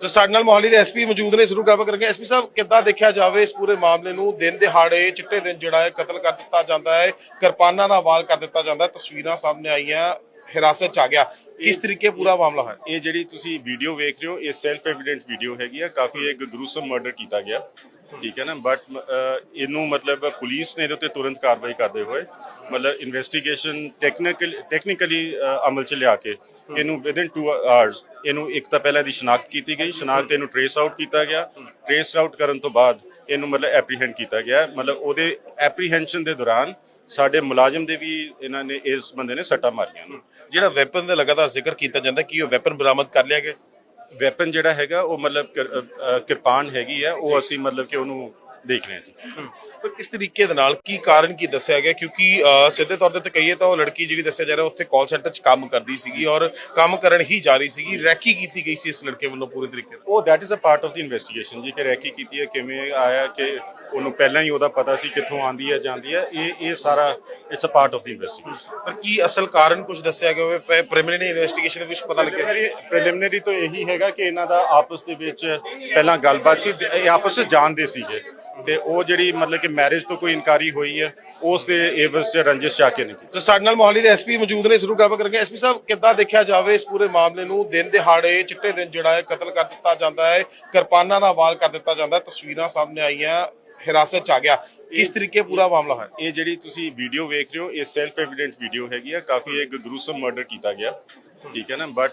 ਸੋ ਸਾਡੇ ਨਾਲ ਮੋਹਾਲੀ ਦੇ ਐਸਪੀ ਮੌਜੂਦ ਨੇ ਸ਼ੁਰੂ ਗੱਲਬਾਤ ਕਰਾਂਗੇ ਐਸਪੀ ਸਾਹਿਬ, ਕਿੱਦਾਂ ਦੇਖਿਆ ਜਾਵੇ ਇਸ ਪੂਰੇ ਮਾਮਲੇ ਨੂੰ? ਦਿਨ ਦਿਹਾੜੇ, ਚਿੱਟੇ ਦਿਨ ਜਿਹੜਾ ਹੈ, ਕਤਲ ਕਰ ਦਿੱਤਾ ਜਾਂਦਾ ਹੈ, ਕਿਰਪਾਨਾਂ ਨਾਲ ਵਾਲ ਕਰ ਦਿੱਤਾ ਜਾਂਦਾ ਤਸਵੀਰਾਂ ਸਾਹਮਣੇ ਆਈਆਂ। ਹਿਰਾਸਤ ਚ ਆ ਗਿਆ। ਕਿਸ ਤਰੀਕੇ ਪੂਰਾ ਮਾਮਲਾ ਹੈ ਇਹ ਜਿਹੜੀ ਤੁਸੀਂ ਵੀਡੀਓ ਵੇਖ ਰਹੇ ਹੋ ਇਹ ਸੈਲਫ ਐਵੀਡੈਂਟ ਵੀਡੀਓ ਹੈਗੀ ਆ। ਕਾਫੀ ਇੱਕ ਗਰੂਸਮ ਮਰਡਰ ਕੀਤਾ ਗਿਆ। ਠੀਕ ਹੈ ਨਾ? ਬਟ ਇਹਨੂੰ ਮਤਲਬ ਪੁਲਿਸ ਨੇ ਇਹਦੇ ਉੱਤੇ ਤੁਰੰਤ ਕਾਰਵਾਈ ਕਰਦੇ ਹੋਏ ਮਤਲਬ ਇਨਵੈਸਟੀਗੇਸ਼ਨ ਟੈਕਨੀਕਲ ਟੈਕਨੀਕਲੀ ਅਮਲ ਚ ਲਿਆ ਕੇ ਇਹਨੂੰ ਵਿਦਿਨ 2 ਆਵਰਸ ਇਹਨੂੰ ਇੱਕ ਤਾਂ ਪਹਿਲਾਂ ਦੀ ਸ਼ਨਾਖਤ ਕੀਤੀ ਗਈ। ਸ਼ਨਾਖਤ ਇਹਨੂੰ ਟ੍ਰੇਸ ਆਊਟ ਕੀਤਾ ਗਿਆ। ਟ੍ਰੇਸ ਆਊਟ ਕਰਨ ਤੋਂ ਬਾਅਦ ਇਹਨੂੰ ਮਤਲਬ ਐਪਰੀਹੈਂਡ ਕੀਤਾ ਗਿਆ। ਮਤਲਬ ਉਹਦੇ ਐਪਰੀਹੈਂਸ਼ਨ ਦੇ ਦੌਰਾਨ ਸਾਡੇ ਮੁਲਾਜ਼ਮ ਦੇ ਵੀ ਇਹਨਾਂ ਨੇ ਇਸ ਬੰਦੇ ਨੇ ਸੱਟਾਂ ਮਾਰੀਆਂ ਨੇ। ਜਿਹੜਾ ਵੈਪਨ ਦਾ ਲਗਾਤਾਰ ਜ਼ਿਕਰ ਕੀਤਾ ਜਾਂਦਾ ਕੀ ਉਹ ਵੈਪਨ ਬਰਾਮਦ ਕਰ ਲਿਆ ਗਿਆ? ਵੈਪਨ ਜਿਹੜਾ ਹੈਗਾ ਉਹ ਮਤਲਬ ਕਿਰਪਾਨ ਹੈਗੀ ਆ ਉਹ ਅਸੀਂ ਮਤਲਬ ਕਿ ਉਹਨੂੰ ਦੇਖ ਰਹੇ ਹਾਂ ਜੀ। ਪਰ ਕਿਸ ਤਰੀਕੇ ਦੇ ਨਾਲ ਕੀ ਕਾਰਨ ਕੀ ਦੱਸਿਆ ਗਿਆ? ਕਿਉਂਕਿ ਸਿੱਧੇ ਤੌਰ ਤੇ ਕਹੀਏ ਤਾਂ ਉਹ ਲੜਕੀ ਜਿਹੜੀ ਦੱਸਿਆ ਜਾ ਰਿਹਾ ਉੱਥੇ ਕਾਲ ਸੈਂਟਰ 'ਚ ਕੰਮ ਕਰਦੀ ਸੀਗੀ ਔਰ ਕੰਮ ਕਰਨ ਹੀ ਜਾ ਰਹੀ ਸੀਗੀ। ਰੈਕੀ ਕੀਤੀ ਗਈ ਸੀ ਇਸ ਲੜਕੇ ਵੱਲੋਂ ਪੂਰੇ ਤਰੀਕੇ ਨਾਲ? ਉਹ that is a part of the investigation ਜੀ ਕਿ ਰੈਕੀ ਕੀਤੀ ਹੈ ਕਿਵੇਂ ਆਇਆ ਕਿ ਉਹਨੂੰ ਪਹਿਲਾਂ ਹੀ ਉਹਦਾ ਪਤਾ ਸੀ ਕਿੱਥੋਂ ਆਂਦੀ ਹੈ ਜਾਂਦੀ ਹੈ। ਇਹ ਇਹ ਸਾਰਾ it's a part of the investigation ਪਰ ਕੀ ਅਸਲ ਕਾਰਨ ਕੁਝ ਦੱਸਿਆ ਗਿਆ ਹੋਵੇ? ਪ੍ਰੀਲਿਮਿਨਰੀ ਇਨਵੈਸਟੀਗੇਸ਼ਨ ਦੇ ਵਿੱਚ ਪਤਾ ਲੱਗਿਆ? ਪ੍ਰੀਲਿਮਿਨਰੀ ਤਾਂ ਇਹੀ ਹੈਗਾ ਕਿ ਇਹਨਾਂ ਦਾ ਆਪਸ ਦੇ ਵਿੱਚ ਪਹਿਲਾਂ ਗੱਲਬਾਤ ਸੀ ਇਹ ਆਪਸ ਵਿੱਚ ਜਾਣਦੇ ਸੀਗੇ। ਤੇ ਉਹ ਜਿਹੜੀ ਮਤਲਬ ਕਿ ਮੈਰਿਜ ਤੋਂ ਕੋਈ ਇਨਕਾਰੀ ਹੋਈ ਹੈ ਉਸ ਦੇ ਏਵਸ ਚ ਰੰਜਿਸ਼ ਚਾ ਕੇ ਨਹੀਂ ਕੀਤੀ। ਸੋ ਸਾਡੇ ਨਾਲ ਮੋਹਾਲੀ ਦੇ ਐਸਪੀ ਮੌਜੂਦ ਨੇ ਸ਼ੁਰੂ ਗੱਲਬਾਤ ਕਰਾਂਗੇ। ਐਸਪੀ ਸਾਹਿਬ ਕਿੱਦਾਂ ਦੇਖਿਆ ਜਾਵੇ ਇਸ ਪੂਰੇ ਮਾਮਲੇ ਨੂੰ? ਦਿਨ ਦਿਹਾੜੇ ਚਿੱਟੇ ਦਿਨ ਜਿਹੜਾ ਹੈ ਕਤਲ ਕਰ ਦਿੱਤਾ ਜਾਂਦਾ ਹੈ ਕਿਰਪਾਨਾਂ ਨਾਲ ਵਾਰ ਕਰ ਦਿੱਤਾ ਜਾਂਦਾ ਹੈ ਤਸਵੀਰਾਂ ਸਾਹਮਣੇ ਆਈਆਂ ਹਿਰਾਸਤ ਚ ਆ ਗਿਆ। ਕਿਸ ਤਰੀਕੇ ਪੂਰਾ ਮਾਮਲਾ ਹੈ ਇਹ ਜਿਹੜੀ ਤੁਸੀਂ ਵੀਡੀਓ ਵੇਖ ਰਹੇ ਹੋ ਇਹ ਸੈਲਫ ਐਵੀਡੈਂਟ ਵੀਡੀਓ ਹੈਗੀ ਆ। ਕਾਫੀ ਇੱਕ ਗਰੂਸਮ ਮਰਡਰ ਕੀਤਾ ਗਿਆ। ਠੀਕ ਹੈ ਨਾ? ਬਟ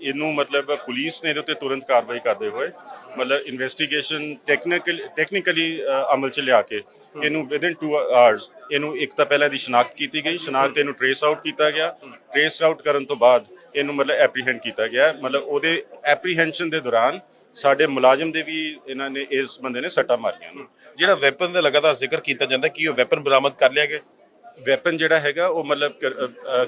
ਇਹਨੂੰ ਮਤਲਬ ਪੁਲਿਸ ਨੇ ਇਹਦੇ ਉੱਤੇ ਤੁਰੰਤ ਕਾਰਵਾਈ ਕਰਦੇ ਹੋਏ ਮਤਲਬ ਇਨਵੈਸਟੀਗੇਸ਼ਨ ਟੈਕਨੀਕਲ ਟੈਕਨੀਕਲੀ ਅਮਲ ਚ ਲਿਆ ਕੇ ਇਹਨੂੰ ਵਿਦਿਨ 2 ਆਵਰਸ ਇਹਨੂੰ ਇੱਕ ਤਾਂ ਪਹਿਲਾਂ ਦੀ ਸ਼ਨਾਖਤ ਕੀਤੀ ਗਈ ਸ਼ਨਾਖਤ ਇਹਨੂੰ ਟ੍ਰੇਸ ਆਊਟ ਕੀਤਾ ਗਿਆ। ਟ੍ਰੇਸ ਆਊਟ ਕਰਨ ਤੋਂ ਬਾਅਦ ਇਹਨੂੰ ਮਤਲਬ ਐਪਰੀਹੈਂਡ ਕੀਤਾ ਗਿਆ। ਮਤਲਬ ਉਹਦੇ ਐਪਰੀਹੈਂਸ਼ਨ ਦੇ ਦੌਰਾਨ ਸਾਡੇ ਮੁਲਾਜ਼ਮ ਦੇ ਵੀ ਇਹਨਾਂ ਨੇ ਇਸ ਬੰਦੇ ਨੇ ਸੱਟਾਂ ਮਾਰੀਆਂ ਨੇ। ਜਿਹੜਾ ਵੈਪਨ ਦਾ ਲਗਾਤਾਰ ਜ਼ਿਕਰ ਕੀਤਾ ਜਾਂਦਾ ਕੀ ਉਹ ਵੈਪਨ ਬਰਾਮਦ ਕਰ ਲਿਆ ਗਿਆ? ਵੈਪਨ ਜਿਹੜਾ ਹੈਗਾ ਉਹ ਮਤਲਬ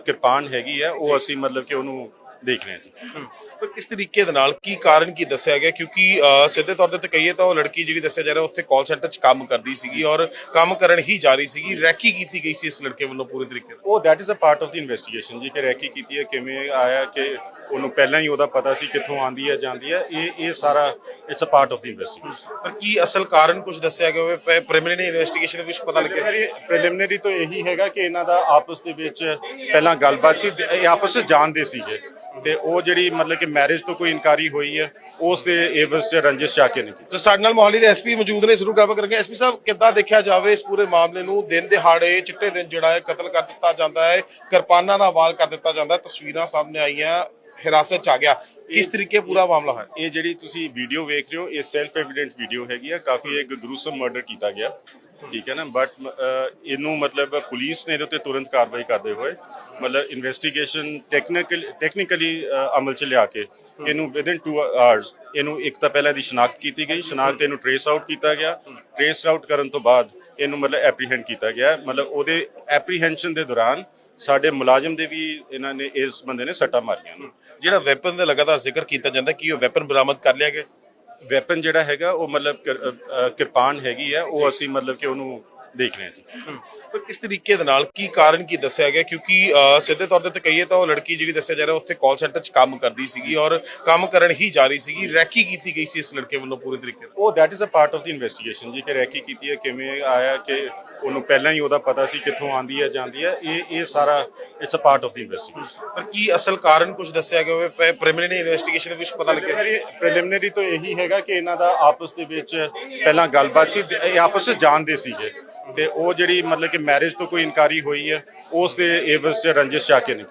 ਕਿਰਪਾਨ ਹੈਗੀ ਆ। ਉਹ ਅਸੀਂ ਮਤਲਬ ਕਿ ਉਹਨੂੰ ਦੇਖ ਰਹੇ ਹਾਂ ਜੀ। ਪਰ ਕਿਸ ਤਰੀਕੇ ਦੇ ਨਾਲ ਕੀ ਕਾਰਨ ਕੀ ਦੱਸਿਆ ਗਿਆ? ਕਿਉਂਕਿ ਸਿੱਧੇ ਤੌਰ ਤੇ ਕਹੀਏ ਤਾਂ ਉਹ ਲੜਕੀ ਜਿਹੜੀ ਦੱਸਿਆ ਜਾ ਰਿਹਾ ਉੱਥੇ ਕਾਲ ਸੈਂਟਰ 'ਚ ਕੰਮ ਕਰਦੀ ਸੀਗੀ ਔਰ ਕੰਮ ਕਰਨ ਹੀ ਜਾ ਰਹੀ ਸੀਗੀ। ਰੈਕੀ ਕੀਤੀ ਗਈ ਸੀ ਇਸ ਲੜਕੇ ਵੱਲੋਂ ਪੂਰੇ ਤਰੀਕੇ ਨਾਲ? ਉਹ that is a part of the investigation ਜੀ ਕਿ ਰੈਕੀ ਕੀਤੀ ਹੈ ਕਿਵੇਂ ਆਇਆ ਕਿ ਉਹਨੂੰ ਪਹਿਲਾਂ ਹੀ ਉਹਦਾ ਪਤਾ ਸੀ ਕਿੱਥੋਂ ਆਂਦੀ ਹੈ ਜਾਂਦੀ ਹੈ। ਇਹ ਇਹ ਸਾਰਾ it's a part of the investigation ਪਰ ਕੀ ਅਸਲ ਕਾਰਨ ਕੁਝ ਦੱਸਿਆ ਗਿਆ ਹੋਵੇ? ਪ੍ਰੀਲਿਮਿਨਰੀ ਇਨਵੈਸਟੀਗੇਸ਼ਨ ਦੇ ਵਿੱਚ ਪਤਾ ਲੱਗਿਆ? ਪ੍ਰੀਲਿਮਿਨਰੀ ਤਾਂ ਇਹੀ ਹੈਗਾ ਕਿ ਇਹਨਾਂ ਦਾ ਆਪਸ ਦੇ ਵਿੱਚ ਪਹਿਲਾਂ ਗੱਲਬਾਤ ਸੀ ਇਹ ਆਪਸ ਵਿੱਚ ਜਾਣਦੇ ਸੀਗੇ। ਤੇ ਉਹ ਜਿਹੜੀ ਮਤਲਬ ਕਿ ਮੈਰਿਜ ਤੋਂ ਕੋਈ ਇਨਕਾਰੀ ਹੋਈ ਹੈ ਉਸ ਦੇ ਏਵਸ ਚ ਰੰਜਿਸ਼ ਚਾ ਕੇ ਨਹੀਂ ਸੋ ਸਾਡੇ ਨਾਲ ਮੋਹਾਲੀ ਦੇ ਐਸਪੀ ਮੌਜੂਦ ਨੇ ਸ਼ੁਰੂ ਗੱਲਬਾਤ ਕਰਾਂਗੇ। ਐਸਪੀ ਸਾਹਿਬ ਕਿੱਦਾਂ ਦੇਖਿਆ ਜਾਵੇ ਇਸ ਪੂਰੇ ਮਾਮਲੇ ਨੂੰ? ਦਿਨ ਦਿਹਾੜੇ ਚਿੱਟੇ ਦਿਨ ਜਿਹੜਾ ਹੈ ਕਤਲ ਕਰ ਦਿੱਤਾ ਜਾਂਦਾ ਹੈ ਕਿਰਪਾਨਾਂ ਨਾਲ ਵਾਰ ਕਰ ਦਿੱਤਾ ਜਾਂਦਾ ਹੈ ਤਸਵੀਰਾਂ ਸਾਹਮਣੇ ਆਈਆਂ ਹਿਰਾਸਤ 'ਚ ਆ ਗਿਆ। ਕਿਸ ਤਰੀਕੇ ਪੂਰਾ ਮਾਮਲਾ ਹੈ ਇਹ ਜਿਹੜੀ ਤੁਸੀਂ ਵੀਡੀਓ ਵੇਖ ਰਹੇ ਹੋ ਇਹ ਸੈਲਫ ਐਵੀਡੈਂਟ ਵੀਡੀਓ ਹੈਗੀ ਆ। ਕਾਫੀ ਇੱਕ ਗਰੂਸਮ ਮਰਡਰ ਕੀਤਾ ਗਿਆ। ਠੀਕ ਹੈ ਨਾ? ਬਟ ਇਹਨੂੰ ਮਤਲਬ ਪੁਲਿਸ ਨੇ ਇਹਦੇ ਉੱਤੇ ਤੁਰੰਤ ਕਾਰਵਾਈ ਕਰਦੇ ਹੋਏ, ਮਤਲਬ ਇਨਵੈਸਟੀਗੇਸ਼ਨ ਟੈਕਨੀਕਲ ਟੈਕਨੀਕਲੀ ਅਮਲ ਚ ਲਿਆ ਕੇ ਇਹਨੂੰ ਵਿਦਿਨ 2 ਆਵਰਸ ਇਹਨੂੰ ਇੱਕ ਤਾਂ ਪਹਿਲਾਂ ਦੀ ਸ਼ਨਾਖਤ ਕੀਤੀ ਗਈ, ਸ਼ਨਾਖਤ ਇਹਨੂੰ ਟ੍ਰੇਸ ਆਊਟ ਕੀਤਾ ਗਿਆ। ਟ੍ਰੇਸ ਆਊਟ ਕਰਨ ਤੋਂ ਬਾਅਦ ਇਹਨੂੰ ਮਤਲਬ ਐਪਰੀਹੈਂਡ ਕੀਤਾ ਗਿਆ। ਮਤਲਬ ਉਹਦੇ ਐਪਰੀਹੈਂਸ਼ਨ ਦੇ ਦੌਰਾਨ ਸਾਡੇ ਮੁਲਾਜ਼ਮ ਦੇ ਵੀ ਇਹਨਾਂ ਨੇ, ਇਸ ਬੰਦੇ ਨੇ ਸੱਟਾਂ ਮਾਰੀਆਂ ਨੇ। ਜਿਹੜਾ ਵੈਪਨ ਦਾ ਲਗਾਤਾਰ ਜ਼ਿਕਰ ਕੀਤਾ ਜਾਂਦਾ, ਕੀ ਉਹ ਵੈਪਨ ਬਰਾਮਦ ਕਰ ਲਿਆ ਗਿਆ? ਵੈਪਨ ਜਿਹੜਾ ਹੈਗਾ ਉਹ ਮਤਲਬ ਕਿਰਪਾਨ ਹੈਗੀ ਆ ਉਹ ਅਸੀਂ ਮਤਲਬ ਕਿ ਉਹਨੂੰ ਦੇਖ ਰਹੇ ਹਾਂ ਜੀ। ਪਰ ਕਿਸ ਤਰੀਕੇ ਦੇ ਨਾਲ ਕੀ ਕਾਰਨ ਕੀ ਦੱਸਿਆ ਗਿਆ? ਕਿਉਂਕਿ ਸਿੱਧੇ ਤੌਰ ਤੇ ਕਹੀਏ ਤਾਂ ਉਹ ਲੜਕੀ ਜਿਹੜੀ ਦੱਸਿਆ ਜਾ ਰਿਹਾ ਉੱਥੇ ਕਾਲ ਸੈਂਟਰ 'ਚ ਕੰਮ ਕਰਦੀ ਸੀਗੀ ਔਰ ਕੰਮ ਕਰਨ ਹੀ ਜਾ ਰਹੀ ਸੀਗੀ। ਰੈਕੀ ਕੀਤੀ ਗਈ ਸੀ ਇਸ ਲੜਕੇ ਵੱਲੋਂ ਪੂਰੇ ਤਰੀਕੇ ਨਾਲ। ਉਹ that is a part of the investigation ਜੀ ਕਿ ਰੈਕੀ ਕੀਤੀ ਹੈ ਕਿਵੇਂ ਆਇਆ ਕਿ ਉਹਨੂੰ ਪਹਿਲਾਂ ਹੀ ਉਹਦਾ ਪਤਾ ਸੀ ਕਿੱਥੋਂ ਆਂਦੀ ਹੈ ਜਾਂਦੀ ਹੈ। ਇਹ ਇਹ ਸਾਰਾ it's a part of the investigation ਪਰ ਕੀ ਅਸਲ ਕਾਰਨ ਕੁਝ ਦੱਸਿਆ ਗਿਆ ਹੋਵੇ? ਪ੍ਰੀਲਿਮਿਨਰੀ ਇਨਵੈਸਟੀਗੇਸ਼ਨ ਦੇ ਪਤਾ ਲੱਗਿਆ? ਮੇਰੀ ਪ੍ਰੀਲਿਮਿਨਰੀ ਤਾਂ ਇਹੀ ਹੈਗਾ ਕਿ ਇਹਨਾਂ ਦਾ ਆਪਸ ਦੇ ਵਿੱਚ ਪਹਿਲਾਂ ਗੱਲਬਾਤ ਸੀ ਇਹ ਆਪਸ ਵਿੱਚ ਜਾਣਦੇ ਸੀਗੇ। ਤੇ ਉਹ ਜਿਹੜੀ ਮਤਲਬ ਕਿ ਮੈਰਿਜ ਤੋਂ ਕੋਈ ਇਨਕਾਰੀ ਹੋਈ ਹੈ, ਉਸ ਦੇ ਏਵਸ ਚ ਰੰਜਿਸ਼ ਜਾ ਕੇ ਨਿਕਲੀ।